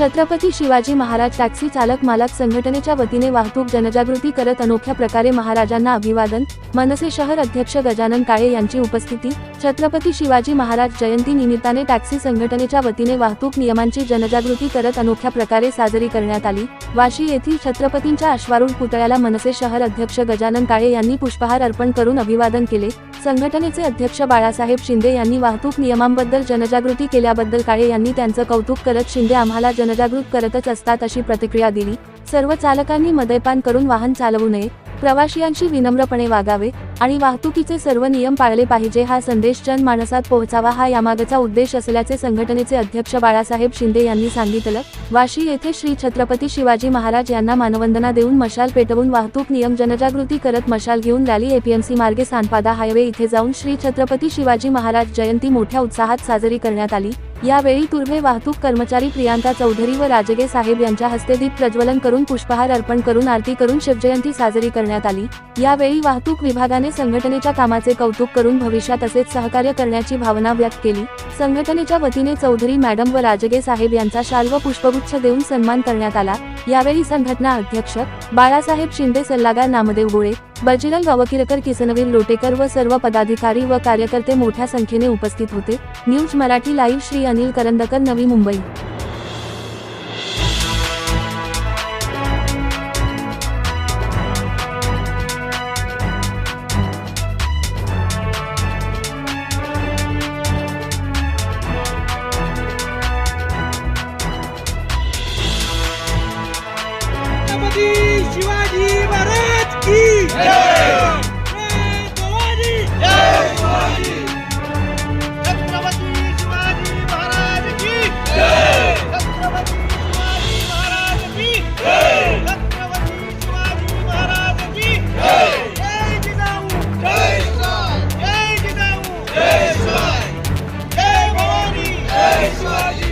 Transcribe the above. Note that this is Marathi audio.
छत्रपती शिवाजी महाराज टॅक्सी चालक मालक संघटनेच्या वतीने वाहतूक जनजागृती करत अनोख्या प्रकारे महाराजांना अभिवादन मनसे शहर अध्यक्ष गजानन काळे यांची उपस्थिती छत्रपती शिवाजी महाराज जयंती निमित्ताने टॅक्सी संघटनेच्या वतीने वाहतूक नियमांची जनजागृती करत अनोख्या प्रकारे साजरी करण्यात आली. वाशी येथील छत्रपतींच्या अश्वारूढ पुतळ्याला मनसे शहर अध्यक्ष गजानन काळे यांनी पुष्पहार अर्पण करून अभिवादन केले. संघटनेचे अध्यक्ष बाळासाहेब शिंदे यांनी वाहतूक नियमांबद्दल जनजागृती केल्याबद्दल काळे यांनी त्यांचं कौतुक करत शिंदे आम्हाला जनजागृत करतच असतात अशी प्रतिक्रिया दिली. सर्व चालकांनी मद्यपान करून वाहन चालवू नये. प्रवाशियांशी विनम्रपणे वागावे आणि वाहतुकीचे सर्व नियम पाळले पाहिजे हा संदेश जनमानसात पोहोचावा हा यामागचा उद्देश असल्याचे संघटनेचे अध्यक्ष बाळासाहेब शिंदे यांनी सांगितलं. वाशी येथे श्री छत्रपती शिवाजी महाराज यांना मानवंदना देऊन मशाल पेटवून वाहतूक नियम जनजागृती करत मशाल घेऊन रॅली एपीएमसी मार्गे सानपादा हायवे इथे जाऊन श्री छत्रपती शिवाजी महाराज जयंती मोठ्या उत्साहात साजरी करण्यात आली. यावेळी तुर्भे वाहतूक कर्मचारी प्रियांका चौधरी व राजगे साहेब यांच्या हस्ते दीप प्रज्वलन करून पुष्पहार अर्पण करून आरती करून शिवजयंती साजरी करण्यात आली. यावेळी वाहतूक विभागाने संघटनेच्या कामाचे कौतुक करून भविष्यात असेच सहकार्य करण्याची भावना व्यक्त केली. संघटनेच्या वतीने चौधरी मॅडम व राजगे साहेब यांचा शाल व पुष्पगुच्छ देऊन सन्मान करण्यात आला. यावेळी संघटना अध्यक्ष बाळासाहेब शिंदे सल्लागार नामदेव गोळे बजरंग अवकिरकर किसनवीर लोटेकर व सर्व पदाधिकारी व कार्यकर्ते मोठ्या संख्येने उपस्थित होते. News Marathi live Shri Anil Karandkar Navi Mumbai. That's why you